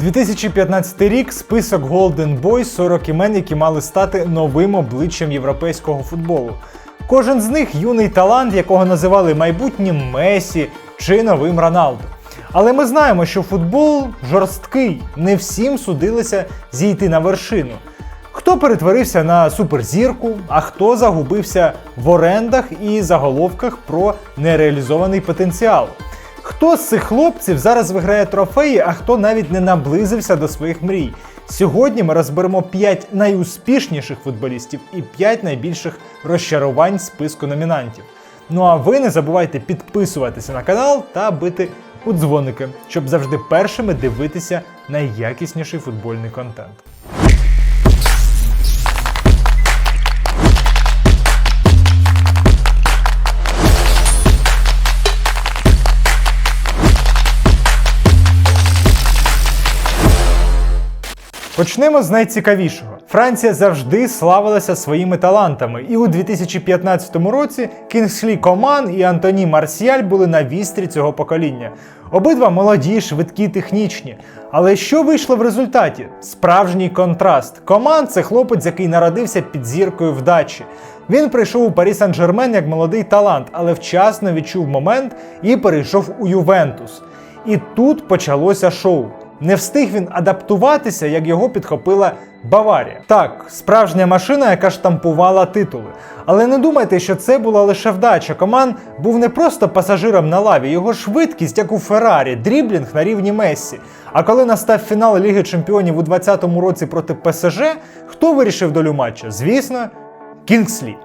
2015 рік список Golden Boys 40 імен, які мали стати новим обличчям європейського футболу. Кожен з них юний талант, якого називали майбутнім Месі чи новим Роналдо. Але ми знаємо, що футбол жорсткий, не всім судилося зійти на вершину. Хто перетворився на суперзірку, а хто загубився в орендах і заголовках про нереалізований потенціал. Хто з цих хлопців зараз виграє трофеї, а хто навіть не наблизився до своїх мрій. Сьогодні ми розберемо 5 найуспішніших футболістів і 5 найбільших розчарувань списку номінантів. Ну а ви не забувайте підписуватися на канал та бити у дзвоники, щоб завжди першими дивитися найякісніший футбольний контент. Почнемо з найцікавішого. Франція завжди славилася своїми талантами, і у 2015 році Кінгслі Коман і Антоні Марсіаль були на вістрі цього покоління. Обидва молоді, швидкі, технічні. Але що вийшло в результаті? Справжній контраст. Коман це хлопець, який народився під зіркою вдачі. Він прийшов у Парі Сан-Жермен як молодий талант, але вчасно відчув момент і перейшов у Ювентус. І тут почалося шоу. Не встиг він адаптуватися, як його підхопила Баварія. Так, справжня машина, яка штампувала титули. Але не думайте, що це була лише вдача. Коман був не просто пасажиром на лаві, його швидкість, як у Феррарі, дріблінг на рівні Мессі. А коли настав фінал Ліги Чемпіонів у 2020 році проти ПСЖ, хто вирішив долю матча? Звісно, Кінгслі.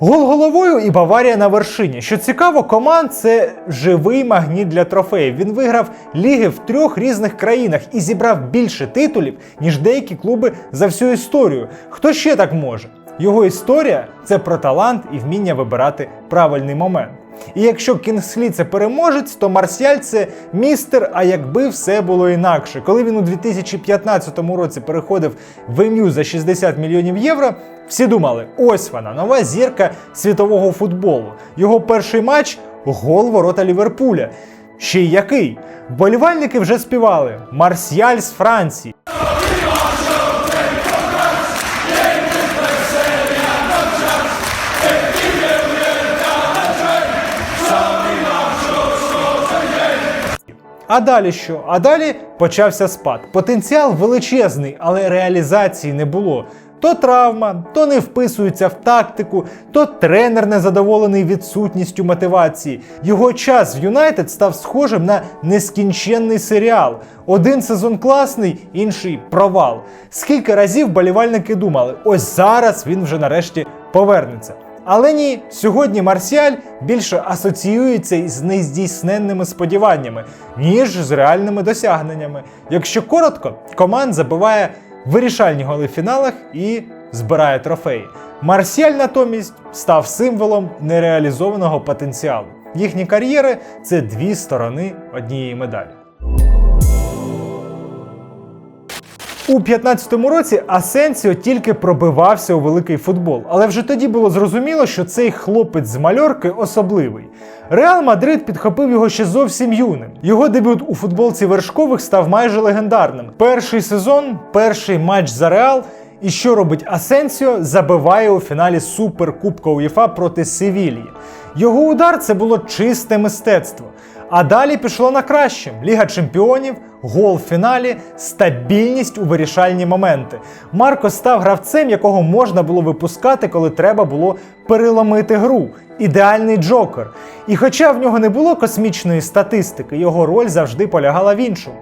Гол головою і Баварія на вершині. Що цікаво, команд це живий магніт для трофеїв. Він виграв ліги в трьох різних країнах і зібрав більше титулів, ніж деякі клуби за всю історію. Хто ще так може? Його історія це про талант і вміння вибирати правильний момент. І якщо Кінгслі це переможець, то Марсіаль це містер. А якби все було інакше, коли він у 2015 році переходив в МЮ за 60 мільйонів євро, всі думали: ось вона, нова зірка світового футболу. Його перший матч гол ворота Ліверпуля. Ще й який? Болівальники вже співали Марсіаль з Франції. А далі що? А далі почався спад. Потенціал величезний, але реалізації не було. То травма, то не вписується в тактику, то тренер незадоволений відсутністю мотивації. Його час в Юнайтед став схожим на нескінченний серіал. Один сезон класний, інший провал. Скільки разів болівальники думали, ось зараз він вже нарешті повернеться. Але ні, сьогодні Марсіаль більше асоціюється із нездійсненними сподіваннями, ніж з реальними досягненнями. Якщо коротко, команд забиває вирішальні голи в фіналах і збирає трофеї. Марсіаль натомість став символом нереалізованого потенціалу. Їхні кар'єри це дві сторони однієї медалі. У 15-му році Асенсіо тільки пробивався у великий футбол, але вже тоді було зрозуміло, що цей хлопець з мальорки особливий. Реал Мадрид підхопив його ще зовсім юним. Його дебют у футболці вершкових став майже легендарним. Перший сезон, перший матч за Реал. І що робить Асенсіо? Забиває у фіналі Суперкубка УЄФА проти Севілії. Його удар це було чисте мистецтво. А далі пішло на краще: Ліга Чемпіонів, гол в фіналі, стабільність у вирішальні моменти. Марко став гравцем, якого можна було випускати, коли треба було переломити гру. Ідеальний джокер. І хоча в нього не було космічної статистики, його роль завжди полягала в іншому.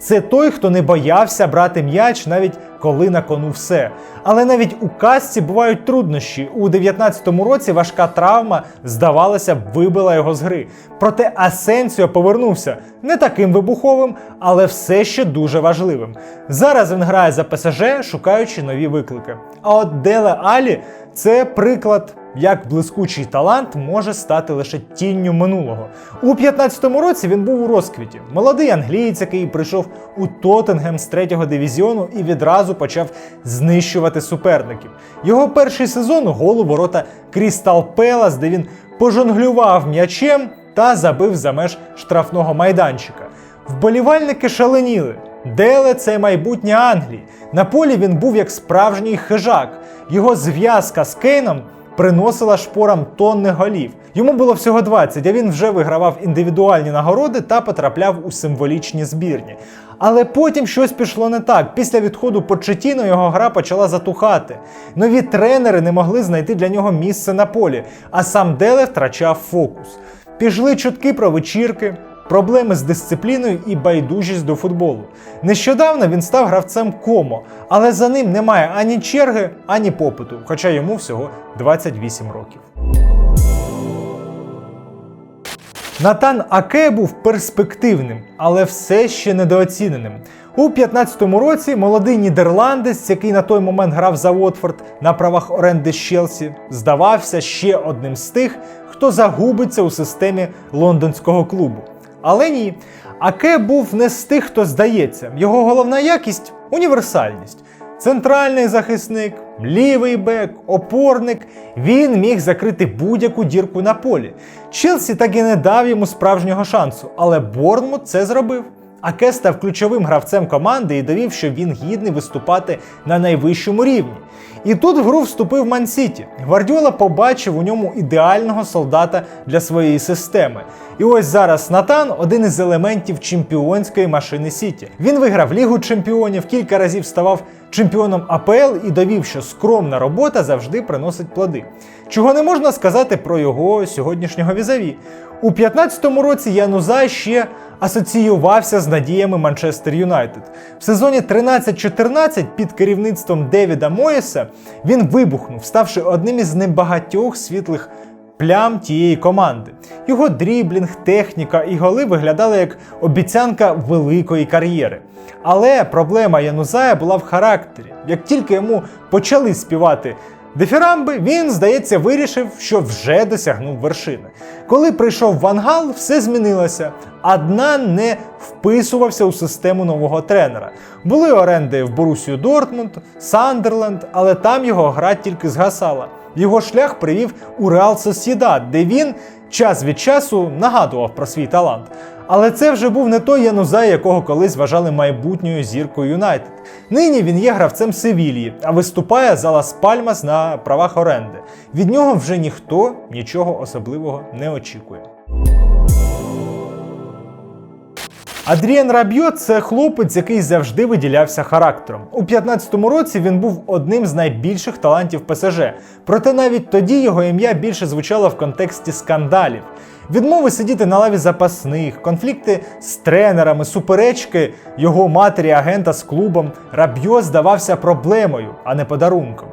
Це той, хто не боявся брати м'яч, навіть коли на кону все. Але навіть у касці бувають труднощі. У 19-му році важка травма, здавалося вибила його з гри. Проте Асенсіо повернувся не таким вибуховим, але все ще дуже важливим. Зараз він грає за ПСЖ, шукаючи нові виклики. А от Деле Алі це приклад. Як блискучий талант може стати лише тінню минулого. У 15-му році він був у розквіті. Молодий англієць, який прийшов у Тоттенгем з третього дивізіону і відразу почав знищувати суперників. Його перший сезон гол ворота Крістал Пелас, де він пожонглював м'ячем та забив за меж штрафного майданчика. Вболівальники шаленіли. Деле це майбутнє Англії. На полі він був як справжній хижак. Його зв'язка з Кейном приносила шпорам тонни голів. Йому було всього 20, а він вже вигравав індивідуальні нагороди та потрапляв у символічні збірні. Але потім щось пішло не так. Після відходу Почетіно його гра почала затухати. Нові тренери не могли знайти для нього місце на полі, а сам Деле втрачав фокус. Пішли чутки про вечірки, проблеми з дисципліною і байдужість до футболу. Нещодавно він став гравцем комо, але за ним немає ані черги, ані попиту, хоча йому всього 28 років. Натан Аке був перспективним, але все ще недооціненим. У 15-му році молодий нідерландець, який на той момент грав за Уотфорд на правах оренди з Челсі, здавався ще одним з тих, хто загубиться у системі лондонського клубу. Але ні, Аке був не з тих, хто здається. Його головна якість універсальність. Центральний захисник, лівий бек, опорник. Він міг закрити будь-яку дірку на полі. Челсі так і не дав йому справжнього шансу, але Борнмут це зробив. Аке став ключовим гравцем команди і довів, що він гідний виступати на найвищому рівні. І тут в гру вступив Ман-Сіті. Гвардіола побачив у ньому ідеального солдата для своєї системи. І ось зараз Натан один із елементів чемпіонської машини Сіті. Він виграв Лігу чемпіонів, кілька разів ставав чемпіоном АПЛ і довів, що скромна робота завжди приносить плоди. Чого не можна сказати про його сьогоднішнього візаві. У 15-му році Янузай ще асоціювався з надіями Манчестер Юнайтед. В сезоні 13-14 під керівництвом Девіда Моєса він вибухнув, ставши одним із небагатьох світлих плям тієї команди. Його дріблінг, техніка і голи виглядали як обіцянка великої кар'єри. Але проблема Янузая була в характері. Як тільки йому почали співати дифірамби, він, здається, вирішив, що вже досягнув вершини. Коли прийшов Вангал, все змінилося. Аднан не вписувався у систему нового тренера. Були оренди в Борусію Дортмунд, Сандерленд, але там його гра тільки згасала. Його шлях привів у Реал Сосідат, де він час від часу нагадував про свій талант. Але це вже був не той Янузай, якого колись вважали майбутньою зіркою Юнайтед. Нині він є гравцем Севільї, а виступає за Лас Пальмас на правах оренди. Від нього вже ніхто нічого особливого не очікує. Адріан Рабьо це хлопець, який завжди виділявся характером. У 15-му році він був одним з найбільших талантів ПСЖ. Проте навіть тоді його ім'я більше звучало в контексті скандалів. Відмови сидіти на лаві запасних, конфлікти з тренерами, суперечки його матері, агента з клубом. Рабьо здавався проблемою, а не подарунком.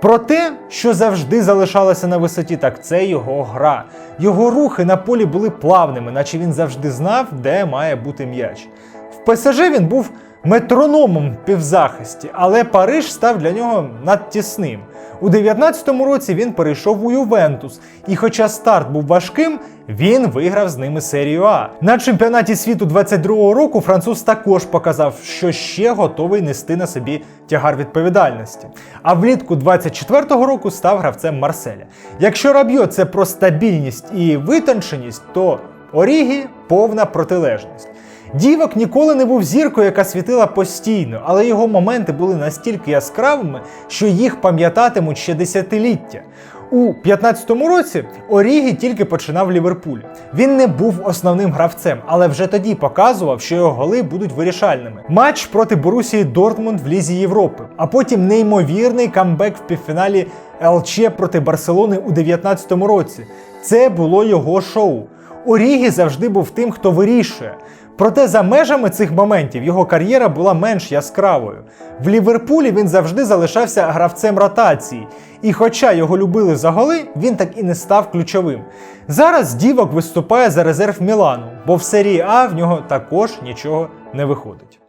Про те, що завжди залишалося на висоті, так це його гра. Його рухи на полі були плавними, наче він завжди знав, де має бути м'яч. В ПСЖ він був метрономом в півзахисті, але Париж став для нього надтісним. У 19-му році він перейшов у Ювентус, і хоча старт був важким, він виграв з ними серію А. На чемпіонаті світу 22-го року француз також показав, що ще готовий нести на собі тягар відповідальності. А влітку 24-го року став гравцем Марселя. Якщо Рабьо це про стабільність і витонченість, то Орігі повна протилежність. Дівок ніколи не був зіркою, яка світила постійно, але його моменти були настільки яскравими, що їх пам'ятатимуть ще десятиліття. У 15-му році Орігі тільки починав Ліверпуль. Він не був основним гравцем, але вже тоді показував, що його голи будуть вирішальними. Матч проти Борусії Дортмунд в Лізі Європи, а потім неймовірний камбек в півфіналі ЛЧ проти Барселони у 19-му році. Це було його шоу. Орігі завжди був тим, хто вирішує. Проте за межами цих моментів його кар'єра була менш яскравою. В Ліверпулі він завжди залишався гравцем ротації, і хоча його любили за голи, він так і не став ключовим. Зараз дівок виступає за резерв Мілану, бо в серії А в нього також нічого не виходить.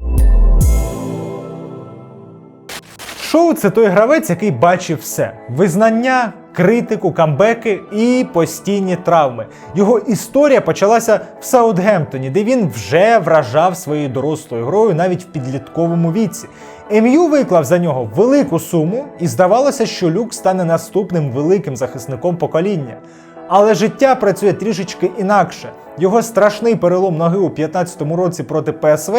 Шоу це той гравець, який бачив все: визнання, критику, камбеки і постійні травми. Його історія почалася в Саутгемптоні, де він вже вражав своєю дорослою грою навіть в підлітковому віці. МЮ виклав за нього велику суму, і здавалося, що Люк стане наступним великим захисником покоління. Але життя працює трішечки інакше. Його страшний перелом ноги у 15-му році проти ПСВ,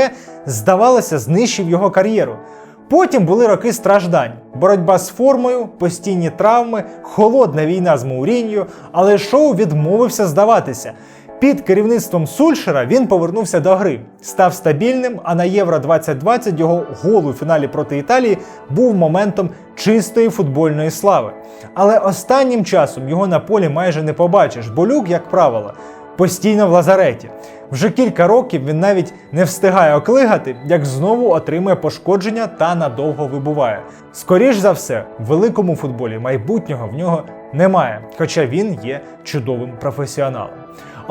здавалося, знищив його кар'єру. Потім були роки страждань, боротьба з формою, постійні травми, холодна війна з Мауріньо, але шоу відмовився здаватися. Під керівництвом Сульшера він повернувся до гри, став стабільним, а на Євро 2020 його гол у фіналі проти Італії був моментом чистої футбольної слави. Але останнім часом його на полі майже не побачиш, бо люк, як правило, постійно в лазареті. Вже кілька років він навіть не встигає оклигати, як знову отримує пошкодження та надовго вибуває. Скоріш за все, в великому футболі майбутнього в нього немає, хоча він є чудовим професіоналом.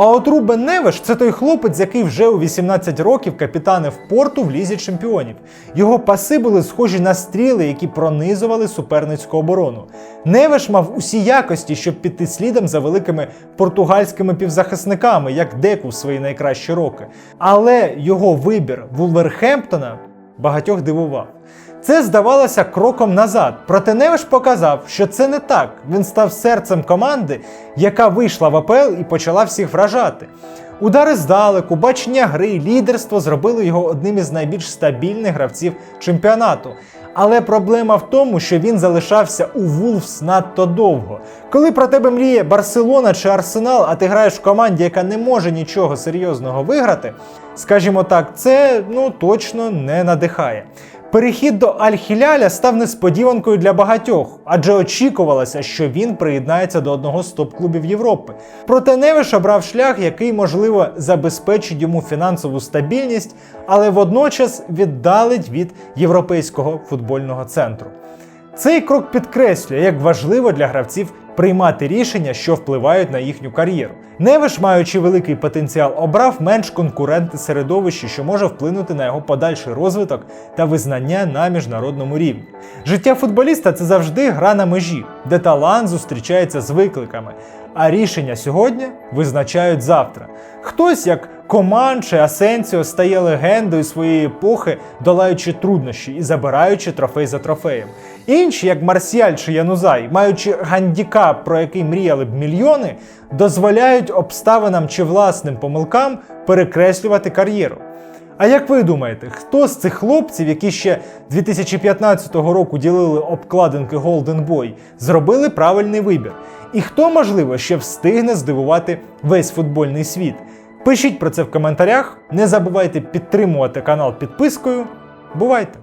А от Рубен Невеш це той хлопець, який вже у 18 років капітанив порту в лізі чемпіонів. Його паси були схожі на стріли, які пронизували суперницьку оборону. Невеш мав усі якості, щоб піти слідом за великими португальськими півзахисниками, як Деку в свої найкращі роки. Але його вибір Вулверхемптона багатьох дивував. Це здавалося кроком назад, проте Невиш показав, що це не так. Він став серцем команди, яка вийшла в АПЛ і почала всіх вражати. Удари здалеку, бачення гри, лідерство зробили його одним із найбільш стабільних гравців чемпіонату. Але проблема в тому, що він залишався у Вулфс надто довго. Коли про тебе мріє Барселона чи Арсенал, а ти граєш в команді, яка не може нічого серйозного виграти, скажімо так, це ну точно не надихає. Перехід до Аль-Хіляля став несподіванкою для багатьох, адже очікувалося, що він приєднається до одного з топ-клубів Європи. Проте Невиш обрав шлях, який, можливо, забезпечить йому фінансову стабільність, але водночас віддалить від європейського футбольного центру. Цей крок підкреслює, як важливо для гравців приймати рішення, що впливають на їхню кар'єру. Невиш, маючи великий потенціал, обрав менш конкурентне середовище, що може вплинути на його подальший розвиток та визнання на міжнародному рівні. Життя футболіста це завжди гра на межі, де талант зустрічається з викликами, а рішення сьогодні визначають завтра. Хтось, як Коман чи Асенсіо, стає легендою своєї епохи, долаючи труднощі і забираючи трофей за трофеєм. Інші, як Марсіаль чи Янузай, маючи гандікап, про який мріяли б мільйони, дозволяють обставинам чи власним помилкам перекреслювати кар'єру. А як ви думаєте, хто з цих хлопців, які ще 2015 року ділили обкладинки Golden Boy, зробили правильний вибір? І хто, можливо, ще встигне здивувати весь футбольний світ? Пишіть про це в коментарях. Не забувайте підтримувати канал підпискою. Бувайте!